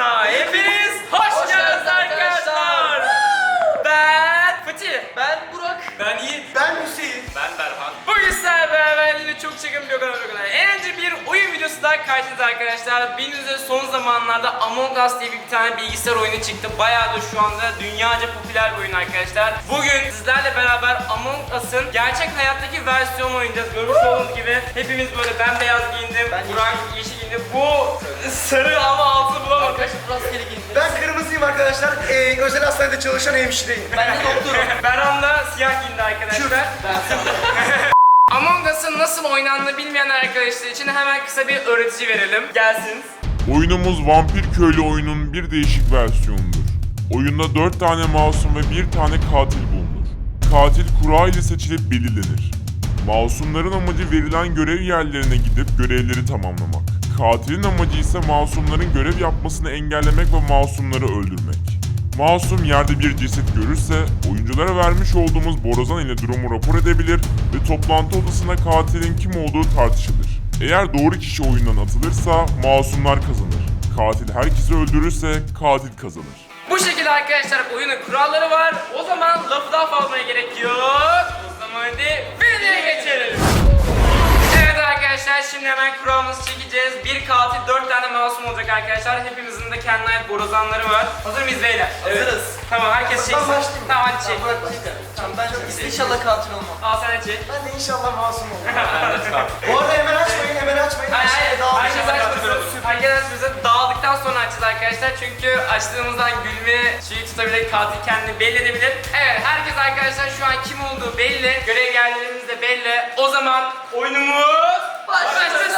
না এ çok çekim bir kadar kadar eğlenceli bir oyun videosu daha karşınızda arkadaşlar. Bildiğiniz üzere son zamanlarda Among Us diye bir tane bilgisayar oyunu çıktı. Bayağı da şu anda dünyaca popüler bir oyun arkadaşlar. Bugün sizlerle beraber Among Us'ın gerçek hayattaki versiyonu oynayacağız. Görmüş olduğunuz gibi hepimiz böyle bembeyaz giyindim. Ben Burak yeşil giyindi. Bu sarı ama altını bulamadık. Arkadaşlar rastgele giydim. Ben kırmızıyım arkadaşlar. Ee, özel hastanede çalışan hemşireyim. Ben de doktorum. Berhan da siyah giyindi arkadaşlar. Among Us'ın nasıl oynandığını bilmeyen arkadaşlar için hemen kısa bir öğretici verelim. Gelsin. Oyunumuz Vampir Köylü oyunun bir değişik versiyonudur. Oyunda 4 tane masum ve 1 tane katil bulunur. Katil kura ile seçilip belirlenir. Masumların amacı verilen görev yerlerine gidip görevleri tamamlamak. Katilin amacı ise masumların görev yapmasını engellemek ve masumları öldürmek. Masum yerde bir ceset görürse oyunculara vermiş olduğumuz borazan ile durumu rapor edebilir ve toplantı odasında katilin kim olduğu tartışılır. Eğer doğru kişi oyundan atılırsa masumlar kazanır. Katil herkesi öldürürse katil kazanır. Bu şekilde arkadaşlar oyunun kuralları var. O zaman lafı daha fazla gerek yok. O zaman hadi videoya geçelim. Arkadaşlar şimdi hemen kuralımızı çekeceğiz. Bir katil dört tane masum olacak arkadaşlar. Hepimizin de kendine ait borazanları var. Hazır mıyız beyler? Hazırız. Tamam herkes çeksin. başlayayım. Tamam hadi çek. Tamam ben inşallah katil olmam. Al sen de çek. Ben de inşallah masum olurum. Bu arada hemen açmayın, hemen açmayın. Hayır hayır. Herkes açmasın. Herkes açmasın. Dağıldıktan sonra açacağız arkadaşlar. Çünkü açtığımızdan gülme şeyi tutabilir. Katil kendini belli edebilir. Evet herkes arkadaşlar şu an kim olduğu belli. Görev yerlerimiz de belli. O zaman oyunumuz başlasın.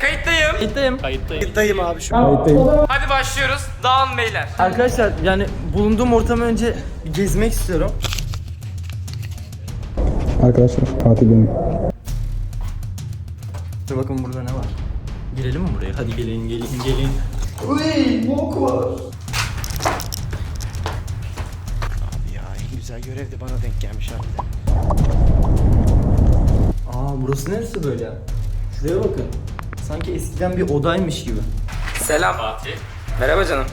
Kayıttayım. Kayıttayım. Kayıttayım abi şu an. Hadi başlıyoruz. Dağılın beyler. Arkadaşlar yani bulunduğum ortamı önce bir gezmek istiyorum. Arkadaşlar katil benim. Dur bakın burada ne var. Girelim mi buraya? Hadi gelin gelin gelin. Uy, bok var. Ya en güzel görev de bana denk gelmiş abi. Aa burası neresi böyle? Şuraya bakın. Sanki eskiden bir odaymış gibi. Selam. Fatih. Merhaba canım.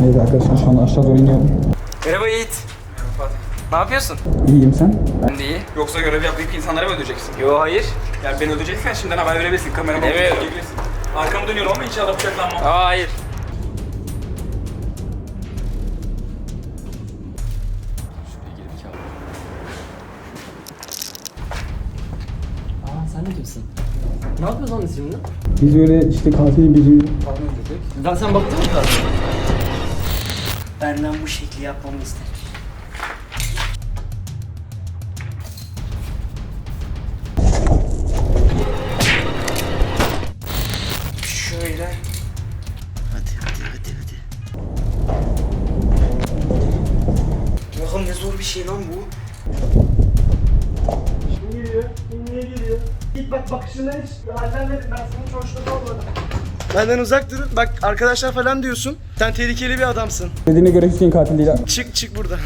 Neyse arkadaşlar şu anda aşağı doğru iniyorum. Merhaba Yiğit. Ne yapıyorsun? İyiyim sen? Ben de iyi. Yoksa görev yapmayıp insanlara mı ödeyeceksin? Yo hayır. Yani beni ödeyeceksen şimdiden haber verebilirsin. Kamera bakıp Evet. Arkamı dönüyorum ama inşallah bıçaklanmam. Aa, hayır. De kimsin? Ne yapıyorsun lan şimdi? Biz öyle işte katilin birini Lan sen baktın mı katil? Benden bu şekli yapmamı ister. Şöyle. Hadi hadi hadi hadi. Oğlum ne zor bir şey lan bu. Benden uzak durun. Bak arkadaşlar falan diyorsun. Sen tehlikeli bir adamsın. dediğine göre Hüseyin katil değil. Çık çık buradan.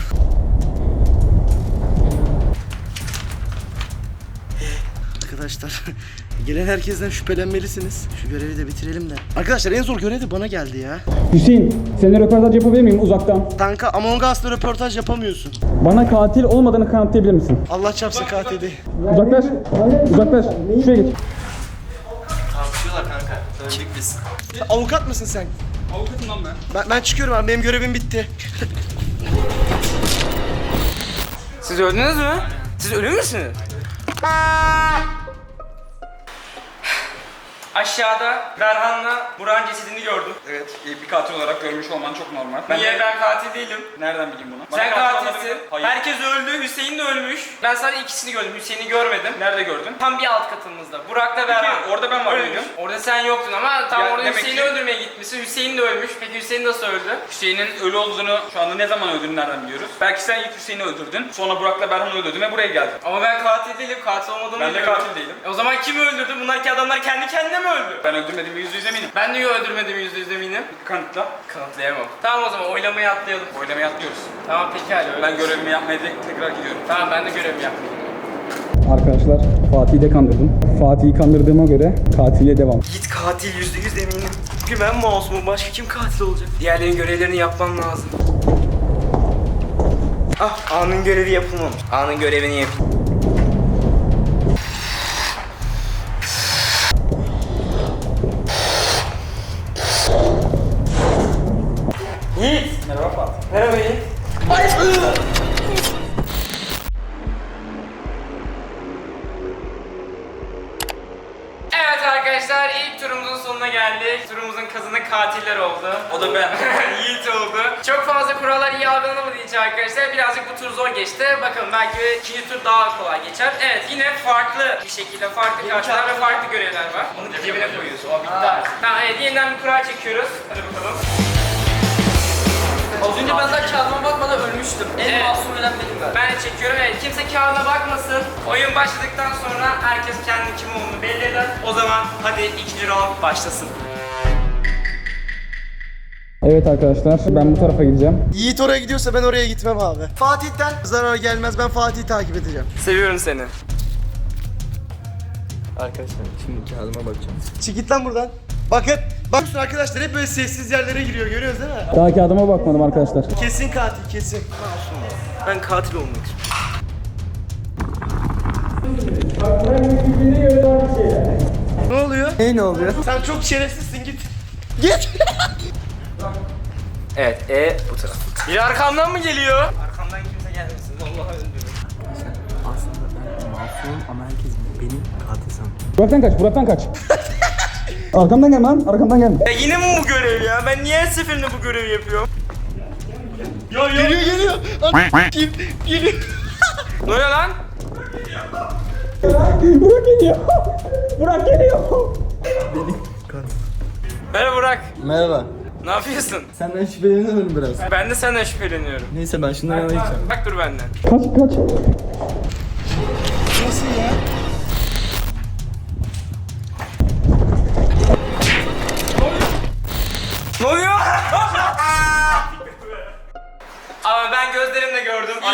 Arkadaşlar gelen herkesten şüphelenmelisiniz. Şu görevi de bitirelim de. Arkadaşlar en zor görev de bana geldi ya. Hüseyin seninle röportaj yapabilir miyim uzaktan? Kanka Among Us'ta röportaj yapamıyorsun. Bana katil olmadığını kanıtlayabilir misin? Allah çarpsın katil değil. Uzaklaş. Uzaklaş. Şuraya geç. Tartışıyorlar kanka. Söyledik biz. Avukat mısın sen? Avukatım lan ben. Ben, ben çıkıyorum abi benim görevim bitti. Siz öldünüz mü? Siz ölü müsünüz? Aşağıda Berhan'la Burak'ın cesedini gördüm. Evet, bir katil olarak görmüş olman çok normal. Niye de- ben katil değilim? Nereden bileyim bunu? Sen Bana katil katilsin. olmadığını- Hayır. Herkes öldü. Hüseyin de ölmüş. Ben sadece ikisini gördüm. Hüseyin'i görmedim. Nerede gördün? Tam bir alt katımızda. Burak'la Berhan. orada ben var Ölmüş. mıydım? Orada sen yoktun ama tam Ya orada demek Hüseyin'i ki- öldürmeye gitmişsin. Hüseyin de ölmüş. Peki Hüseyin nasıl öldü? Hüseyin'in ölü olduğunu şu anda ne zaman öldüğünü nereden biliyoruz? Belki sen ilk Hüseyin'i öldürdün. Sonra Burak'la Berhan'ı öldürdün ve buraya geldin. Ama ben katil değilim. Katil olmadığımı Ben de biliyorum. katil değilim. E o zaman kim öldürdü? Bunlar ki adamlar kendi kendine mi öldü? Ben öldürmediğime yüzde yüz eminim. Ben de öldürmedim yüzde yüz eminim. Kanıtla. Kanıtlayamam. Tamam o zaman oylamayı atlayalım. Oylamaya atlıyoruz. Tamam peki hadi öyle. Ben görevimi yapmaya tekrar gidiyorum. Tamam ben de görevimi yaptım. Arkadaşlar Fatih'i de kandırdım. Fatih'i kandırdığıma göre katile devam. Git katil yüzde yüz eminim. Çünkü ben masumum. Başka kim katil olacak? Diğerlerin görevlerini yapmam lazım. Ah, A'nın görevi yapılmamış. A'nın görevini yap. Merhaba Yiğit. Evet arkadaşlar ilk turumuzun sonuna geldik. Turumuzun kazanı katiller oldu. O da ben. Yiğit oldu. Çok fazla kurallar iyi algılanamadığı için arkadaşlar birazcık bu tur zor geçti. Bakalım belki ikinci tur daha kolay geçer. Evet yine farklı bir şekilde farklı kartlar ve farklı görevler var. Onu cebine koyuyorsun. O bitti artık. Tamam evet yeniden bir kura çekiyoruz. Hadi bakalım. Önce ben daha kağıdıma bakmadan ölmüştüm. En Evet. masum ölen benim ben. Ben de çekiyorum. Evet kimse kağıdına bakmasın. Oyun başladıktan sonra herkes kendi kim olduğunu belli eder. O zaman hadi ikinci round başlasın. Evet arkadaşlar ben bu tarafa gideceğim. Yiğit oraya gidiyorsa ben oraya gitmem abi. Fatih'ten zarar gelmez ben Fatih'i takip edeceğim. Seviyorum seni. Arkadaşlar şimdi kağıdıma bakacağım. Çık git lan buradan. Bakın. Bakın arkadaşlar hep böyle sessiz yerlere giriyor görüyoruz değil mi? Daha kağıdıma bakmadım arkadaşlar. Kesin katil kesin. Ben katil olmak istiyorum. Ne oluyor? Ne ne oluyor? Sen çok şerefsizsin git. Git. Evet, E bu taraf. Biri arkamdan mı geliyor? Arkamdan kimse gelmesin. Vallahi öldürürüm. Aslında ben masumum ama herkes beni katil sanıyor. Burak'tan kaç, Burak'tan kaç. Arkamdan gelme lan, arkamdan gelme. Ya yine mi bu görev ya? Ben niye her seferinde bu görevi yapıyorum? Geliyor geliyor. Lan kim geliyor? Ne oluyor lan? Burak geliyor. Burak geliyor. Merhaba Burak. Merhaba. Ne yapıyorsun? Senden şüpheleniyorum biraz. Ben de senden şüpheleniyorum. Neyse ben şunları gideceğim. Bak dur benden. Kaç, kaç. Nasıl ya?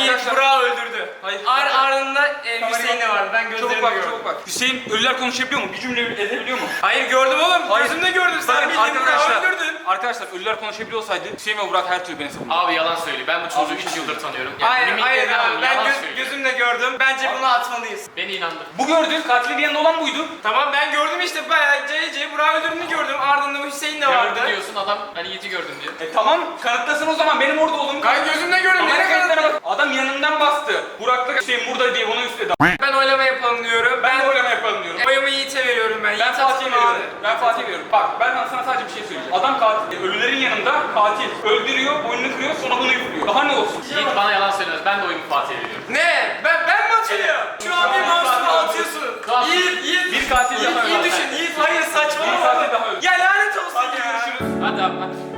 Arkadaşlar- Burak'ı öldürdü. Hayır. Ar ardında Hüseyin de vardı. Ben Çabuk gözlerimle bak, gördüm. çabuk bak. Hüseyin ölüler konuşabiliyor mu? Bir cümle edebiliyor mu? Hayır gördüm oğlum. Hayır. Gözümle gördüm. Sen Bakın bildiğin arkadaşlar, öldürdün. arkadaşlar ölüler konuşabiliyor olsaydı Hüseyin ve Burak her türlü beni savunur. Abi yalan söylüyor. Ben bu çocuğu 3 yıldır tanıyorum. Yani Hayır hayır abi. Ben göz, söylüyor. gözümle gördüm. Bence bunu atmalıyız. Beni inandır. Bu gördüğün katilin yanında olan buydu. Tamam ben gördüm işte bayağı C C Burak'ı öldürdüğünü gördüm. Ardından Hüseyin de vardı. Gördü diyorsun adam ben Yiğit'i gördüm diyor. E tamam kanıtlasın o zaman benim orada olduğumu. Ben gözümle gördüm. Nereye bak. Adam yanından bastı. Burak'la Hüseyin burada diye onu üstledi. Ben oylama yapalım diyorum. Ben oylama yapalım diyorum. Oyumu Yiğit'e veriyorum ben. Ben Yiğit Fatih'e veriyorum. Ben Fatih'e veriyorum. Bak ben sana sadece bir şey söyleyeceğim. Adam katil. Ölülerin yanında katil. Öldürüyor, boynunu kırıyor, sonra bunu üflüyor. Daha ne olsun? Yiğit bana yalan söylemez. Ben de oyumu Fatih'e veriyorum. Ne? Ben ben mi atıyorum? Şu an bir masumu atıyorsun. Yiğit, Yiğit. Bir katil Yiğit, daha iyi öldü. düşün. Yiğit hayır Bir saçmalama. katil daha öldü. Ya lanet olsun Hadi ya. görüşürüz. Hadi abi hadi.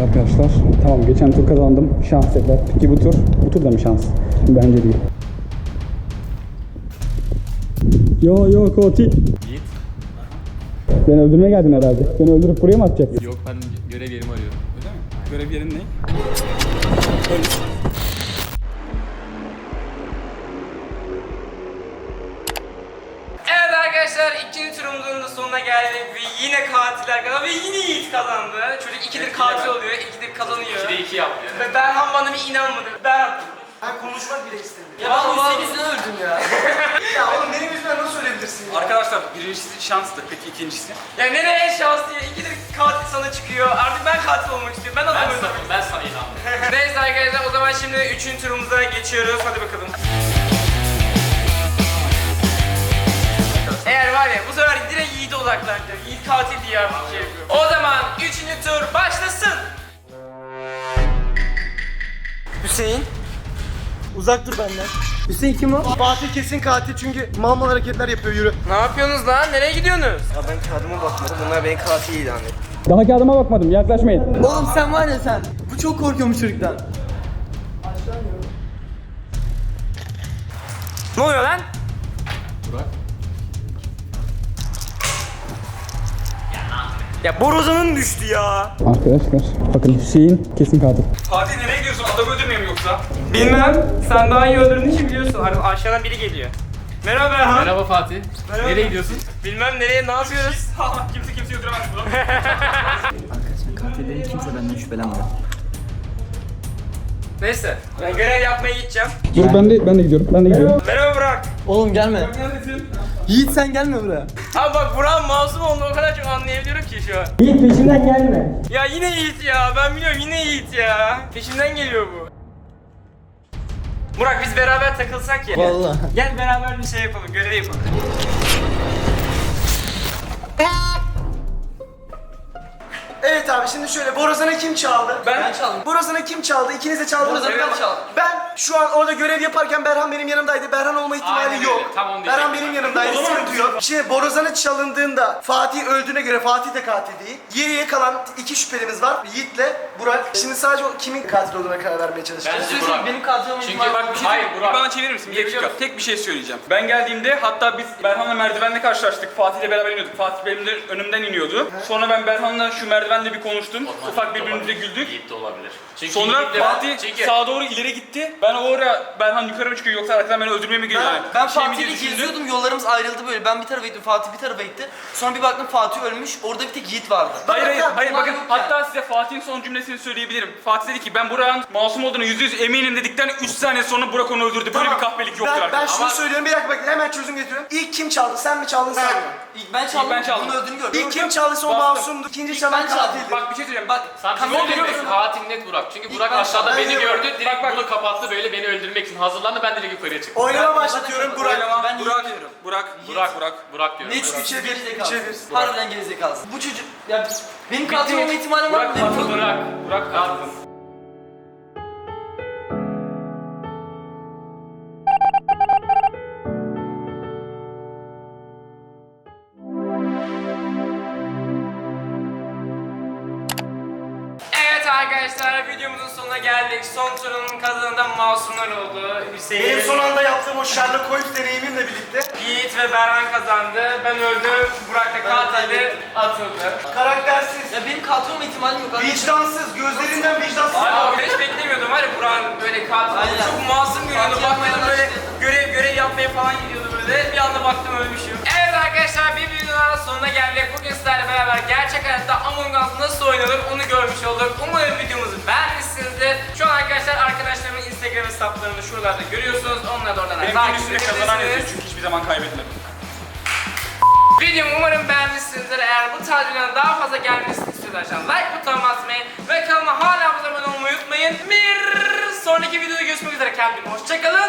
Evet arkadaşlar, tamam geçen tur kazandım. Şans dediler. Peki bu tur? Bu tur da mı şans? Bence değil. Yo yo katil. Yiğit. Beni öldürmeye geldin herhalde. Beni öldürüp buraya mı atacaksın? Yok ben görev yerimi arıyorum. Öyle mi? Görev yerin ne? Katiller kazandı ve yine Yiğit kazandı. Çocuk ikidir katil oluyor, ikidir kazanıyor. 2'de 2 yaptı. Ve Berhan bana bir inanmadı. Ben attım. Ben konuşmak bile istemiyorum. Ya ben Hüseyin yüzünden öldüm ya. Ya oğlum benim yüzümden nasıl ölebilirsin ya? Arkadaşlar birincisi şanstı. Peki ikincisi? Ya nereye şans diye ikidir katil sana çıkıyor. Artık ben katil olmak istiyorum. Ben Ben adamım. sana, ben sana inandım. Neyse arkadaşlar o zaman şimdi üçüncü turumuza geçiyoruz. Hadi bakalım. Eğer var ya bu sefer direkt Yiğit'e odaklanacak. Şey yapıyor. O zaman üçüncü tur başlasın. Hüseyin. Uzak dur benden. Hüseyin kim o? Fatih kesin katil çünkü mal mal hareketler yapıyor yürü. Ne yapıyorsunuz lan? Nereye gidiyorsunuz? Ya ben kağıdıma bakmadım bunlar beni katil ilan etti. Daha kağıdıma bakmadım, yaklaşmayın. Oğlum sen var ya sen. Bu çok korkuyormuş çocuktan. Ne oluyor lan? Ya borazanın düştü ya. Arkadaşlar bakın Hüseyin kesin katil. Fatih nereye gidiyorsun? Adam öldürmeyeyim yoksa? Bilmem. Sen daha iyi öldürdüğün için biliyorsun. Ar- Aşağıdan biri geliyor. Merhaba Erhan. Merhaba Fatih. Nereye gidiyorsun? Bilmem nereye ne yapıyoruz? kimse kimseyi öldüremez burada. Arkadaşlar katilleri kimse benden şüphelenmiyor. Neyse. Ben görev yapmaya gideceğim. Dur ben de ben de gidiyorum. Ben de gidiyorum. Merhaba Burak. Oğlum gelme. Yiğit sen gelme buraya. Abi bak Burak'ın masum olduğunu o kadar çok anlayabiliyorum ki şu an. Yiğit peşimden gelme. Ya yine Yiğit ya. Ben biliyorum yine Yiğit ya. Peşimden geliyor bu. Burak biz beraber takılsak ya. Vallahi. Gel beraber bir şey yapalım, görev yapalım. Evet abi şimdi şöyle borazanı kim çaldı? Ben, çaldım. Borazanı kim çaldı? İkiniz de çaldınız. Borazanı ben çaldım. Ben şu an orada görev yaparken Berhan benim yanımdaydı. Berhan olma ihtimali Aynen yok. tam onu Berhan benim yanımdaydı. O zaman- Sıkıntı yok. Şimdi borazanı çalındığında Fatih öldüğüne göre Fatih de katil değil. Geriye kalan iki şüphelimiz var. Yiğit'le Burak. Şimdi sadece o kimin katil olduğuna karar vermeye çalışacağız. Bence Burak. Benim katil olma Çünkü bak yok. hayır Bir Burak. bana çevirir misin? Bir dakika. Tek bir şey söyleyeceğim. Ben geldiğimde hatta biz Berhan'la merdivenle karşılaştık. Fatih'le beraber iniyorduk. Fatih benim de önümden iniyordu. Sonra ben Berhan'la şu merdivenle bir konuştum. Ufak birbirimize güldük. Yiğit de olabilir. Çünkü Sonra Yiğit'le ben- Fatih çünkü sağa doğru ileri gitti. Ben oraya Berhan yukarı mı çıkıyor yoksa arkadan beni öldürmeye mi geliyor? Ben, yani? ben Şey mi diye Fatih'le düşündüm. geziyordum yollarımız ayrıldı böyle. Ben bir tarafa gittim Fatih bir tarafa gitti. Sonra bir baktım Fatih ölmüş. Orada bir tek Yiğit vardı. Hayır hayır Bakın, hayır bunlar bakın yok yani. hatta size Fatih'in son cümlesini söyleyebilirim. Fatih dedi ki ben Burak'ın masum olduğunu yüzde yüz eminim dedikten 3 saniye sonra Burak onu öldürdü. Böyle Tamam. bir kahpelik yoktur ben, ben arkadaşlar. şunu söylüyorum bir dakika bak hemen çözüm getiriyorum. İlk kim çaldı? Sen mi çaldın sen mi? İlk ben çaldım. ben çaldım. Bunu öldüğünü gördüm. İlk kim çaldıysa o Bastım. masumdu. İkinci İlk çalan ben çaldım. katildi. Bak bir şey söyleyeceğim. Bak Sen kamera şey mi? görüyorum. Katil net Burak. Çünkü Burak ben aşağıda beni Ben gördü. Direkt Bak, bak. bunu kapattı böyle beni öldürmek için hazırlandı. Ben direkt yukarıya çıktım. Oylama başlatıyorum Burak. Oylama. Ben Burak, Yiğit diyorum. Burak, Burak, Burak. Burak diyorum. Burak. üçe bir Üçe gerizekalı. bir. Harbiden gerizekalısın. Bu çocuk ya benim katil olma ihtimalim var mı? Burak, Benim- Burak. Burak katil. Arkadaşlar videomuzun sonuna geldik. Son turun kazanında masumlar oldu. Hüseyin, Benim son anda yaptığım o Sherlock Holmes deneyimimle birlikte Yiğit ve Berhan kazandı. Ben öldüm. Burak da katildi. Atıldı. karaktersiz, Ya benim katil olma ihtimalim yok. vicdansız, gözlerinden vicdansız. Abi hiç beklemiyordum var ya Burak'ın böyle katil. Aynen. Çok masum görüyordu. Katil yapmayan böyle işte. görev görev yapmaya falan gidiyordu böyle. Bir anda baktım ölmüşüm. Evet arkadaşlar bir videonun daha sonuna geldik. Bugün sizlerle beraber gerçek hayatta Among Us nasıl oynanır onu görmüş olduk. Umarım videomuzu beğenmişsinizdir. Şu an arkadaşlar arkadaşlarımın Instagram hesaplarını şuralarda görüyorsunuz. Onları da oradan Benim takip gün üstünde kazanan yazıyor edebilirsiniz. çünkü hiçbir zaman kaybetmedim. Videomu umarım beğenmişsinizdir. Eğer bu tarz videoların daha fazla gelmesini istiyorsanız like butonuna basmayı ve kanalıma hala abone olmayı unutmayın. Bir sonraki videoda görüşmek üzere. Kendinize hoşçakalın.